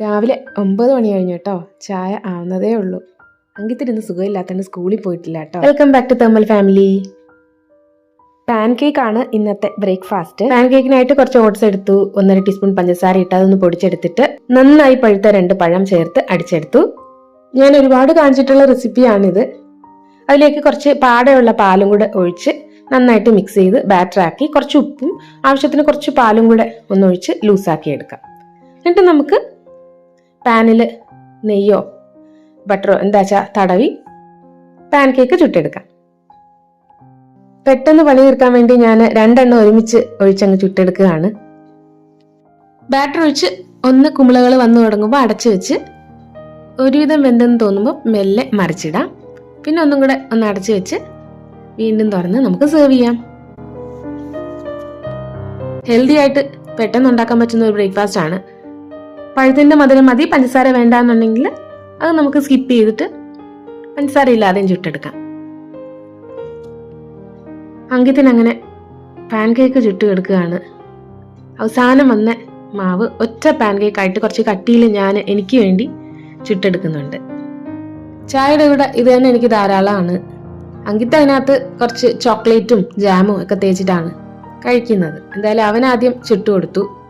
രാവിലെ ഒമ്പത് മണി കഴിഞ്ഞു കേട്ടോ. ചായ ആവുന്നതേ ഉള്ളൂ. അങ്കിത്തിരുന്ന് സുഖമില്ലാത്തതുകൊണ്ട് സ്കൂളിൽ പോയിട്ടില്ല കേട്ടോ. Welcome back to Thammal family pancake ആണ് ഇന്നത്തെ ബ്രേക്ക്ഫാസ്റ്റ് പാൻ കേക്കിനായിട്ട് കുറച്ച് ഓട്സ് എടുത്തു ഒന്നര ടീസ്പൂൺ പഞ്ചസാര ഇട്ട് അതൊന്ന് പൊടിച്ചെടുത്തിട്ട് നന്നായി പഴുത്ത രണ്ട് പഴം ചേർത്ത് അടിച്ചെടുത്തു. ഞാൻ ഒരുപാട് കാണിച്ചിട്ടുള്ള റെസിപ്പിയാണിത് അതിലേക്ക് കുറച്ച് പാടയുള്ള പാലും കൂടെ ഒഴിച്ച് നന്നായിട്ട് മിക്സ് ചെയ്ത് ബാറ്ററാക്കി കുറച്ച് ഉപ്പും ആവശ്യത്തിന് കുറച്ച് പാലും കൂടെ ഒന്നൊഴിച്ച് ലൂസാക്കി എടുക്കാം. എന്നിട്ട് നമുക്ക് പാനിൽ നെയ്യോ ബട്ടറോ എന്താ വെച്ചാൽ തടവി പാൻ കേക്ക് ചുട്ടെടുക്കാം. പെട്ടെന്ന് പണി തീർക്കാൻ വേണ്ടി ഞാൻ രണ്ടെണ്ണം ഒരുമിച്ച് ഒഴിച്ചങ്ങ് ചുട്ടെടുക്കുകയാണ്. ബാറ്റർ ഒഴിച്ച് ഒന്ന് കുമിളകൾ വന്നു തുടങ്ങുമ്പോൾ അടച്ചു വെച്ച് ഒരുവിധം വെന്തെന്ന് തോന്നുമ്പോൾ മെല്ലെ മറിച്ചിടാം. പിന്നെ ഒന്നും കൂടെ ഒന്ന് അടച്ചു വെച്ച് വീണ്ടും തുറന്ന് നമുക്ക് സെർവ് ചെയ്യാം. ഹെൽത്തി ആയിട്ട് പെട്ടെന്ന് ഉണ്ടാക്കാൻ പറ്റുന്ന ഒരു ബ്രേക്ക്ഫാസ്റ്റ് ആണ്. പഴത്തിന്റെ മധുരം മതി പഞ്ചസാര വേണ്ട എന്നുണ്ടെങ്കിൽ അത് നമുക്ക് സ്കിപ്പ് ചെയ്തിട്ട് പഞ്ചസാര ഇല്ലാതെയും ചുട്ടെടുക്കാം. അങ്കിത്തിന് അങ്ങനെ പാൻ കേക്ക് ചുട്ടെടുക്കുകയാണ് അവസാനം വന്ന മാവ് ഒറ്റ പാൻ കേക്ക് ആയിട്ട് കുറച്ച് കട്ടിയിൽ ഞാൻ എനിക്ക് വേണ്ടി ചുട്ടെടുക്കുന്നുണ്ട്. ചായയുടെ കൂടെ ഇത് തന്നെ എനിക്ക് ധാരാളമാണ്. അങ്കിത്ത് അതിനകത്ത് കുറച്ച് ചോക്ലേറ്റും ജാമും ഒക്കെ തേച്ചിട്ടാണ് കഴിക്കുന്നത്. എന്തായാലും അവൻ ആദ്യം ചുട്ടുകൊടുത്തു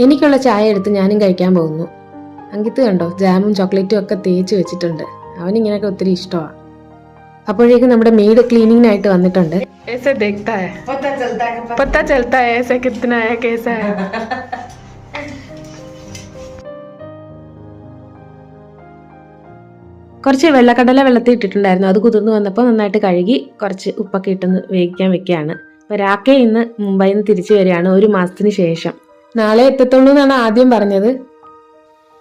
എനിക്കുള്ള ചായ എടുത്ത് ഞാനും കഴിക്കാൻ പോകുന്നു അങ്കിത്ത് കണ്ടോ ജാമും ചോക്ലേറ്റും ഒക്കെ തേച്ച് വെച്ചിട്ടുണ്ട് അവനിങ്ങനെയൊക്കെ ഒത്തിരി ഇഷ്ടമാണ് അപ്പോഴേക്കും നമ്മുടെ മെയ്ഡ് ക്ലീനിങ്ങിനായിട്ട് വന്നിട്ടുണ്ട് ऐसे देखता है पता चलता है कि पता चलता है ऐसे कितना है कैसा है കുറച്ച് വെള്ളക്കടല വെള്ളത്തിൽ ഇട്ടിട്ടുണ്ടായിരുന്നു അത് കുതിർന്ന് വന്നപ്പോൾ നന്നായിട്ട് കഴുകി കുറച്ച് ഉപ്പൊക്കെ ഇട്ടൊന്ന് വേവിക്കാൻ വെക്കുകയാണ് അപ്പോൾ രാക്കെ ഇന്ന് മുംബൈയിൽ നിന്ന് തിരിച്ചു വരികയാണ് ഒരു മാസത്തിന് ശേഷം നാളെ എത്തത്തുള്ളൂ എന്നാണ് ആദ്യം പറഞ്ഞത്.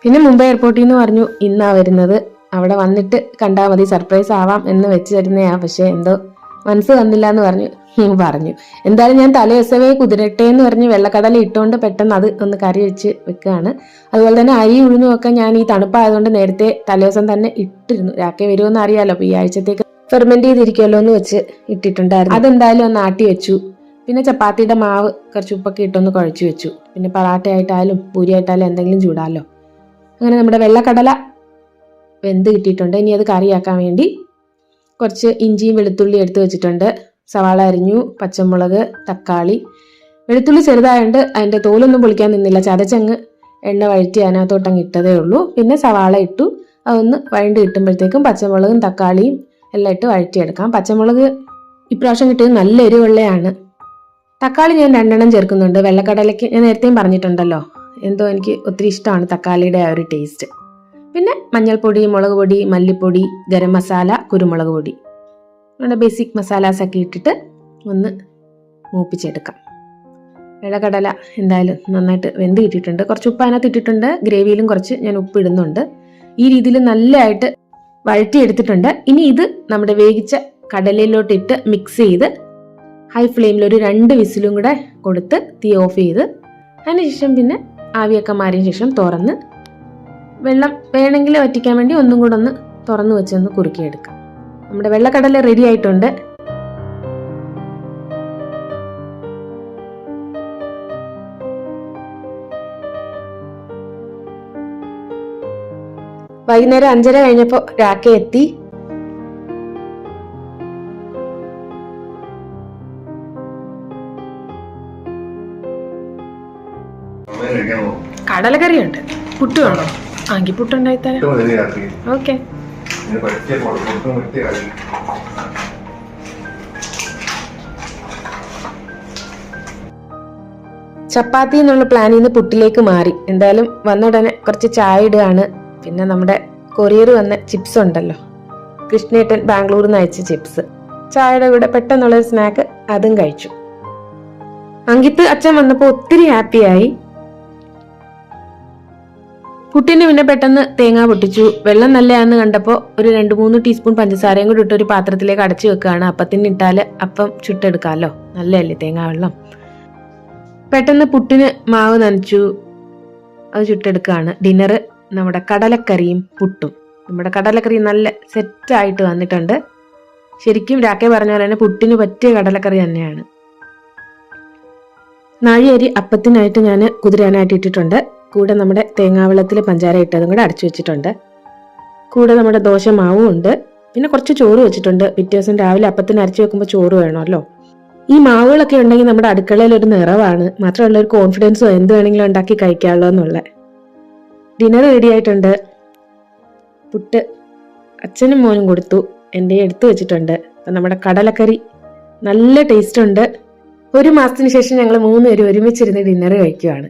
പിന്നെ മുംബൈ എയർപോർട്ടിൽ നിന്ന് പറഞ്ഞു ഇന്നാ വരുന്നത്. അവിടെ വന്നിട്ട് കണ്ടാൽ മതി സർപ്രൈസ് ആവാം എന്ന് വെച്ച് തരുന്നയാ. പക്ഷേ എന്തോ മനസ്സ് വന്നില്ല എന്ന് പറഞ്ഞു. പറഞ്ഞു. എന്തായാലും ഞാൻ തലേദിവസമേ കുതിരട്ടെ എന്ന് പറഞ്ഞ് വെള്ളക്കടല ഇട്ടുകൊണ്ട് പെട്ടെന്ന് അത് ഒന്ന് കറി വെച്ച് വെക്കുകയാണ്. അതുപോലെ തന്നെ അരി ഉഴുന്നും ഒക്കെ ഞാൻ ഈ തണുപ്പായതുകൊണ്ട് നേരത്തെ തലേദിവസം തന്നെ ഇട്ടിരുന്നു. രാക്കെ വരുമെന്ന് അറിയാലോ. ഈ ആഴ്ചത്തേക്ക് ഫെർമെന്റ് ചെയ്തിരിക്കുമല്ലോ എന്ന് വെച്ച് ഇട്ടിട്ടുണ്ടായിരുന്നു. അതെന്തായാലും ഒന്ന് ആട്ടി വെച്ചു. പിന്നെ ചപ്പാത്തിയുടെ മാവ് കുറച്ച് ഉപ്പൊക്കെ ഇട്ടൊന്ന് കുഴച്ച് വെച്ചു. പിന്നെ പറാട്ടയായിട്ടായാലും പൂരിയായിട്ടായാലും എന്തെങ്കിലും ചൂടാലോ. അങ്ങനെ നമ്മുടെ വെള്ളക്കടല വെന്ത് കിട്ടിയിട്ടുണ്ട്. ഇനി അത് കറിയാക്കാൻ വേണ്ടി കുറച്ച് ഇഞ്ചിയും വെളുത്തുള്ളിയും എടുത്തു വെച്ചിട്ടുണ്ട്. സവാള അരിഞ്ഞു പച്ചമുളക് തക്കാളി. വെളുത്തുള്ളി ചെറുതായതുകൊണ്ട് അതിന്റെ തോലൊന്നും പൊളിക്കാൻ നിന്നില്ല. ചതച്ചങ്ങ് എണ്ണ വഴറ്റി അതിനകത്തോട്ടങ്ങ് ഇട്ടതേ ഉള്ളൂ. പിന്നെ സവാള ഇട്ടു. അതൊന്ന് വഴണ്ട് കിട്ടുമ്പോഴത്തേക്കും പച്ചമുളകും തക്കാളിയും എല്ലാം ഇട്ട് വഴറ്റിയെടുക്കാം. പച്ചമുളക് ഇപ്രാവശ്യം കിട്ടിയത് നല്ല എരിവുള്ളയാണ്. തക്കാളി ഞാൻ രണ്ടെണ്ണം ചേർക്കുന്നുണ്ട്. വെള്ളക്കടലയ്ക്ക് ഞാൻ നേരത്തെയും പറഞ്ഞിട്ടുണ്ടല്ലോ. എന്തോ എനിക്ക് ഒത്തിരി ഇഷ്ടമാണ് തക്കാളിയുടെ ആ ഒരു ടേസ്റ്റ് പിന്നെ മഞ്ഞൾപ്പൊടി മുളക് പൊടി മല്ലിപ്പൊടി ഗരം മസാല കുരുമുളക് പൊടി. നമ്മുടെ ബേസിക് മസാലാസ് ഒക്കെ ഇട്ടിട്ട് ഒന്ന് മൂപ്പിച്ചെടുക്കാം. വെള്ളക്കടല എന്തായാലും നന്നായിട്ട് വെന്ത് കിട്ടിയിട്ടുണ്ട്. കുറച്ച് ഉപ്പ് അതിനകത്ത് ഇട്ടിട്ടുണ്ട്. ഗ്രേവിയിലും കുറച്ച് ഞാൻ ഉപ്പ് ഇടുന്നുണ്ട്. ഈ രീതിയിൽ നല്ലതായിട്ട് വഴറ്റിയെടുത്തിട്ടുണ്ട്. ഇനി ഇത് നമ്മുടെ വേവിച്ച കടലയിലോട്ടിട്ട് മിക്സ് ചെയ്ത് ഹൈ ഫ്ലെയിമിൽ ഒരു രണ്ട് വിസിലും കൂടെ കൊടുത്ത് തീ ഓഫ് ചെയ്ത് അതിനുശേഷം പിന്നെ ആവിയൊക്കെ മാറിയ ശേഷം തുറന്ന് വെള്ളം വേണമെങ്കിൽ വറ്റിക്കാൻ വേണ്ടി ഒന്നും കൂടെ ഒന്ന് തുറന്നു വെച്ചൊന്ന് കുറുക്കിയെടുക്കാം. നമ്മുടെ വെള്ളക്കടല റെഡി ആയിട്ടുണ്ട്. വൈകുന്നേരം അഞ്ചര കഴിഞ്ഞപ്പോൾ രാക്ക എത്തി കടലക്കറിയുണ്ട്. പുട്ട് വേണോ ആങ്കി പുട്ടുണ്ടായി തരാം. ഓക്കെ. ചപ്പാത്തി എന്നുള്ള പ്ലാനിൽ നിന്ന് പുട്ടിലേക്ക് മാറി. എന്തായാലും വന്ന ഉടനെ കുറച്ച് ചായ ഇടുകയാണ്. പിന്നെ നമ്മുടെ കൊറിയർ വന്ന ചിപ്സ് ഉണ്ടല്ലോ. കൃഷ്ണേട്ടൻ ബാംഗ്ലൂർ നിന്ന് അയച്ച ചിപ്സ് ചായയുടെ കൂടെ പെട്ടെന്നുള്ള സ്നാക്ക് അതും കഴിച്ചു. അങ്കിത്ത് അച്ഛൻ വന്നപ്പോൾ ഒത്തിരി ഹാപ്പിയായി പുട്ടിന് പിന്നെ പെട്ടെന്ന് തേങ്ങ പൊട്ടിച്ചു. വെള്ളം നല്ലയാന്ന് കണ്ടപ്പോൾ ഒരു രണ്ട് മൂന്ന് ടീസ്പൂൺ പഞ്ചസാരയും കൂടി ഇട്ട് ഒരു പാത്രത്തിലേക്ക് അടച്ചു വെക്കുകയാണ്. അപ്പത്തിന് ഇട്ടാൽ അപ്പം ചുട്ടെടുക്കാമല്ലോ. നല്ലതല്ലേ തേങ്ങാ വെള്ളം? പെട്ടെന്ന് പുട്ടിന് മാവ് നനച്ചു. അത് ചുട്ടെടുക്കുകയാണ്. ഡിന്നർ നമ്മുടെ കടലക്കറിയും പുട്ടും. നമ്മുടെ കടലക്കറി നല്ല സെറ്റായിട്ട് വന്നിട്ടുണ്ട്. ശരിക്കും രാക്കെ പറഞ്ഞ പോലെ തന്നെ പുട്ടിന് പറ്റിയ കടലക്കറി തന്നെയാണ്. നാഴിയരി അപ്പത്തിനായിട്ട് ഞാൻ കുതിരാനായിട്ട് ഇട്ടിട്ടുണ്ട്. കൂടെ നമ്മുടെ തേങ്ങാവെള്ളത്തിൽ പഞ്ചാര ഇട്ടതും കൂടെ അടച്ചു വെച്ചിട്ടുണ്ട്. കൂടെ നമ്മുടെ ദോശ മാവും ഉണ്ട്. പിന്നെ കുറച്ച് ചോറ് വെച്ചിട്ടുണ്ട്. പിറ്റേ ദിവസം രാവിലെ അപ്പത്തിന് അരച്ച് വെക്കുമ്പോൾ ചോറ് വേണമല്ലോ. ഈ മാവുകളൊക്കെ ഉണ്ടെങ്കിൽ നമ്മുടെ അടുക്കളയിൽ ഒരു നിറവാണ്. മാത്രമല്ല ഒരു കോൺഫിഡൻസോ എന്ത് വേണമെങ്കിലും ഉണ്ടാക്കി കഴിക്കാമല്ലോ എന്നുള്ള ഡിന്നർ റെഡി ആയിട്ടുണ്ട്. പുട്ട് അച്ഛനും മോനും കൊടുത്തു. എന്റെ എടുത്തു വെച്ചിട്ടുണ്ട്. അപ്പം നമ്മുടെ കടലക്കറി നല്ല ടേസ്റ്റ് ഉണ്ട്. ഒരു മാസത്തിന് ശേഷം ഞങ്ങൾ മൂന്നുപേരും ഒരുമിച്ചിരുന്ന് ഡിന്നർ കഴിക്കുവാണ്.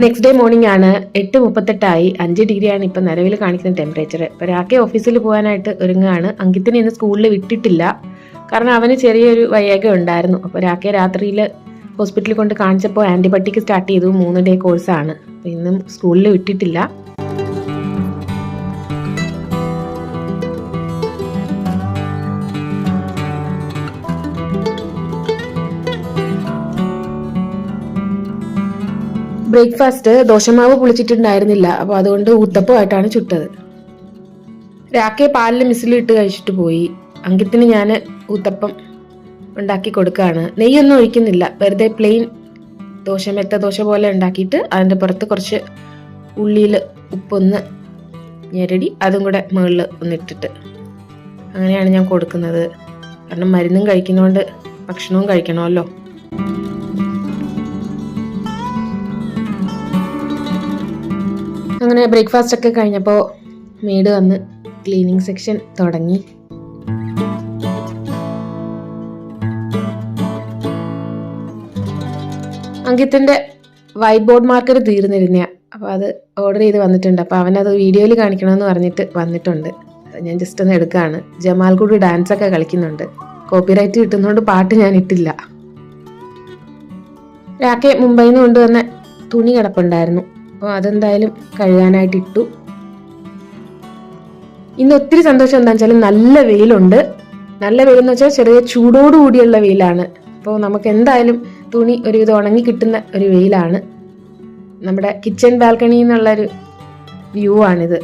നെക്സ്റ്റ് ഡേ മോർണിംഗ് ആണ് എട്ട് മുപ്പത്തെട്ടായി. അഞ്ച് ഡിഗ്രിയാണ് ഇപ്പം നിലവിൽ കാണിക്കുന്ന ടെമ്പറേച്ചർ ഇപ്പോൾ രാക്കെ ഓഫീസിൽ പോകാനായിട്ട് ഒരുങ്ങുകയാണ്. അങ്കിത്തിനെ ഇന്ന് സ്കൂളിൽ വിട്ടിട്ടില്ല. കാരണം അവന് ചെറിയൊരു വയ്യാകം ഉണ്ടായിരുന്നു. അപ്പോൾ രാക്കെ രാത്രിയിൽ ഹോസ്പിറ്റലിൽ കൊണ്ട് കാണിച്ചപ്പോൾ ആന്റിബയോട്ടിക് സ്റ്റാർട്ട് ചെയ്തു. മൂന്ന് ഡേ കോഴ്സാണ് അപ്പോൾ ഇന്നും സ്കൂളിൽ വിട്ടിട്ടില്ല. ബ്രേക്ക്ഫാസ്റ്റ് ദോശമാവ് പുളിച്ചിട്ടുണ്ടായിരുന്നില്ല. അപ്പോൾ അതുകൊണ്ട് ഊത്തപ്പമായിട്ടാണ് ചുട്ടത്. രാക്കെ പാലിൽ മിസിലിട്ട് കഴിച്ചിട്ട് പോയി. അങ്കിത്തിന് ഞാൻ ഊത്തപ്പം ഉണ്ടാക്കി കൊടുക്കുകയാണ് നെയ്യൊന്നും ഒഴിക്കുന്നില്ല. വെറുതെ പ്ലെയിൻ ദോശ മെത്ത ദോശ പോലെ ഉണ്ടാക്കിയിട്ട് അതിന്റെ പുറത്ത് കുറച്ച് ഉള്ളിയിൽ ഉപ്പൊന്ന് ഞെരടി അതും കൂടെ മുകളിൽ ഒന്നിട്ടിട്ട്. അങ്ങനെയാണ് ഞാൻ കൊടുക്കുന്നത്. കാരണം മരുന്നും കഴിക്കുന്നതുകൊണ്ട് ഭക്ഷണവും കഴിക്കണമല്ലോ. അങ്ങനെ ബ്രേക്ക്ഫാസ്റ്റ് ഒക്കെ കഴിഞ്ഞപ്പോൾ മെയ്ഡ് വന്ന് ക്ലീനിങ് സെക്ഷൻ തുടങ്ങി. അങ്കിത്തിന്റെ വൈറ്റ് ബോർഡ് മാർക്കർ തീർന്നിരുന്ന അപ്പോൾ അത് ഓർഡർ ചെയ്ത് വന്നിട്ടുണ്ട്. അപ്പോൾ അവനത് വീഡിയോയിൽ കാണിക്കണമെന്ന് പറഞ്ഞിട്ട് വന്നിട്ടുണ്ട്. ഞാൻ ജസ്റ്റ് ഒന്ന് എടുക്കുകയാണ് ജമാൽ കൂടി ഡാൻസ് ഒക്കെ കളിക്കുന്നുണ്ട്. കോപ്പിറൈറ്റ് കിട്ടുന്നതുകൊണ്ട് പാട്ട് ഞാൻ ഇട്ടില്ല. രാക്കെ മുംബൈയിൽ നിന്ന് കൊണ്ടുവന്ന തുണി കിടപ്പുണ്ടായിരുന്നു. അപ്പോൾ അതെന്തായാലും കഴുകാനായിട്ട് ഇട്ടു. ഇന്ന് ഒത്തിരി സന്തോഷം എന്താ വെച്ചാൽ നല്ല വെയിലുണ്ട്. നല്ല വെയിലെന്ന് വെച്ചാൽ ചെറിയ ചൂടോട് കൂടിയുള്ള വെയിലാണ്. അപ്പോൾ നമുക്ക് എന്തായാലും തുണി ഒരുവിധം ഉണങ്ങി കിട്ടുന്ന ഒരു വെയിലാണ്. നമ്മുടെ കിച്ചൺ ബാൽക്കണിയിൽ നിന്നുള്ളൊരു വ്യൂ ആണിത്.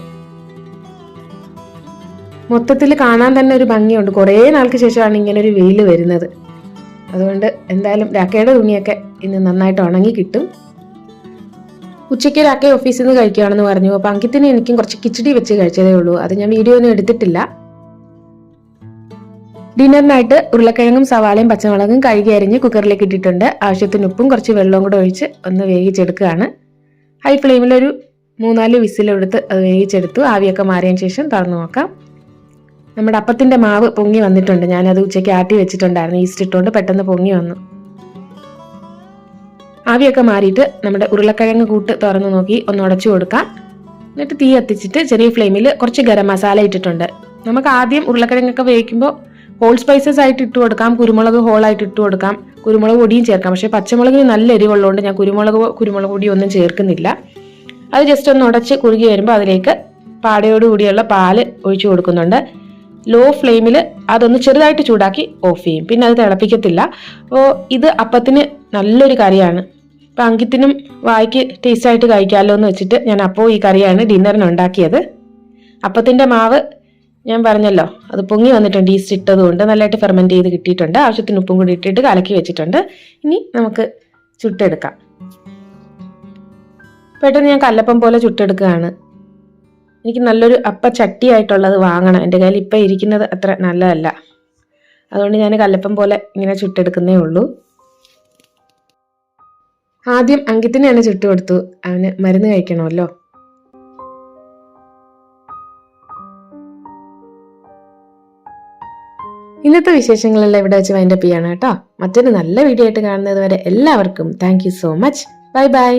മൊത്തത്തിൽ കാണാൻ തന്നെ ഒരു ഭംഗിയുണ്ട്. കുറേ നാൾക്ക് ശേഷമാണ് ഇങ്ങനെ ഒരു വെയിൽ വരുന്നത്. അതുകൊണ്ട് എന്തായാലും രാക്കയുടെ തുണിയൊക്കെ ഇന്ന് നന്നായിട്ട് ഉണങ്ങി കിട്ടും. ഉച്ചയ്ക്ക് രാക്കെ ഓഫീസിൽ നിന്ന് കഴിക്കുകയാണെന്ന് പറഞ്ഞു. അപ്പോൾ അങ്കിത്തിന് എനിക്കും കുറച്ച് കിച്ചടി വെച്ച് കഴിച്ചതേ ഉള്ളൂ. അത് ഞാൻ വീഡിയോ ഒന്നും എടുത്തിട്ടില്ല. ഡിന്നറിനായിട്ട് ഉരുളക്കിഴങ്ങും സവാളയും പച്ചമുളകും കഴുകി അരിഞ്ഞ് കുക്കറിലേക്ക് ഇട്ടിട്ടുണ്ട്. ആവശ്യത്തിന് ഉപ്പും കുറച്ച് വെള്ളവും കൂടെ ഒഴിച്ച് ഒന്ന് വേവിച്ചെടുക്കുകയാണ്. ഹൈ ഫ്ലെയിമിൽ ഒരു മൂന്നാൽ വിസിലെടുത്ത് അത് വേവിച്ചെടുത്തു. ആവിയൊക്കെ മാറിയതിന് ശേഷം തുറന്നു നോക്കാം. നമ്മുടെ അപ്പത്തിന്റെ മാവ് പൊങ്ങി വന്നിട്ടുണ്ട്. ഞാനത് ഉച്ചയ്ക്ക് ആട്ടി വെച്ചിട്ടുണ്ടായിരുന്നു. ഈസ്റ്റ് ഇട്ടുകൊണ്ട് പെട്ടെന്ന് പൊങ്ങി വന്നു. ആവിയൊക്കെ മാറിയിട്ട് നമ്മുടെ ഉരുളക്കിഴങ്ങ് കൂട്ട് തുറന്നു നോക്കി ഒന്ന് ഉടച്ചു കൊടുക്കാം. എന്നിട്ട് തീ കത്തിച്ചിട്ട് ചെറിയ ഫ്ലെയിമിൽ കുറച്ച് ഗരം മസാല ഇട്ടിട്ടുണ്ട്. നമുക്ക് ആദ്യം ഉരുളക്കിഴങ്ങൊക്കെ വേവിക്കുമ്പോൾ ഹോൾ സ്പൈസസ് ആയിട്ട് ഇട്ട് കൊടുക്കാം കുരുമുളക് ഹോളായിട്ട് ഇട്ട് കൊടുക്കാം കുരുമുളക് പൊടിയും ചേർക്കാം. പക്ഷേ പച്ചമുളകിന് നല്ല എരിവുള്ളതുകൊണ്ട് ഞാൻ കുരുമുളക് കുരുമുളക് പൊടി ഒന്നും ചേർക്കുന്നില്ല. അത് ജസ്റ്റ് ഒന്ന് ഉടച്ച് കുറുകി വരുമ്പോൾ അതിലേക്ക് പാടയോടുകൂടിയുള്ള പാൽ ഒഴിച്ചു കൊടുക്കുന്നുണ്ട്. ലോ ഫ്ലെയിമിൽ അതൊന്ന് ചെറുതായിട്ട് ചൂടാക്കി ഓഫ് ചെയ്യും. പിന്നെ അത് തിളപ്പിക്കത്തില്ല. അപ്പോൾ ഇത് അപ്പത്തിന് നല്ലൊരു കറിയാണ്. അപ്പം അങ്കിത്തിനും വായിക്ക് ടേസ്റ്റായിട്ട് കഴിക്കാമല്ലോ എന്ന് വെച്ചിട്ട് ഞാൻ അപ്പോൾ ഈ കറിയാണ് ഡിന്നറിന് ഉണ്ടാക്കിയത് അപ്പത്തിന്റെ മാവ് ഞാൻ പറഞ്ഞല്ലോ അത് പൊങ്ങി വന്നിട്ടുണ്ട് ഈസ്റ്റ് ഇട്ടത് കൊണ്ട്. നല്ലതായിട്ട് ഫെർമെന്റ് ചെയ്ത് കിട്ടിയിട്ടുണ്ട്. ആവശ്യത്തിന് ഉപ്പും കൂടി ഇട്ടിട്ട് കലക്കി വെച്ചിട്ടുണ്ട്. ഇനി നമുക്ക് ചുട്ടെടുക്കാം. പെട്ടെന്ന് ഞാൻ കല്ലപ്പം പോലെ ചുട്ടെടുക്കുകയാണ്. എനിക്ക് നല്ലൊരു അപ്പ ചട്ടിയായിട്ടുള്ളത് വാങ്ങണം. എന്റെ കയ്യിൽ ഇപ്പം ഇരിക്കുന്നത് അത്ര നല്ലതല്ല. അതുകൊണ്ട് ഞാൻ കല്ലപ്പം പോലെ ഇങ്ങനെ ചുട്ടെടുക്കുന്നേ ഉള്ളൂ. ആദ്യം അങ്കിത്തിനെ തന്നെ ചുട്ടു കൊടുത്തു. അവന് മരുന്ന് കഴിക്കണമല്ലോ. ഇന്നത്തെ വിശേഷങ്ങളെല്ലാം ഇവിടെ വെച്ച് വൈൻഡപ്പ് ചെയ്യാണ് കേട്ടോ. മറ്റൊരു നല്ല വീഡിയോ ആയിട്ട് കാണുന്നത് വരെ എല്ലാവർക്കും thank so much bye bye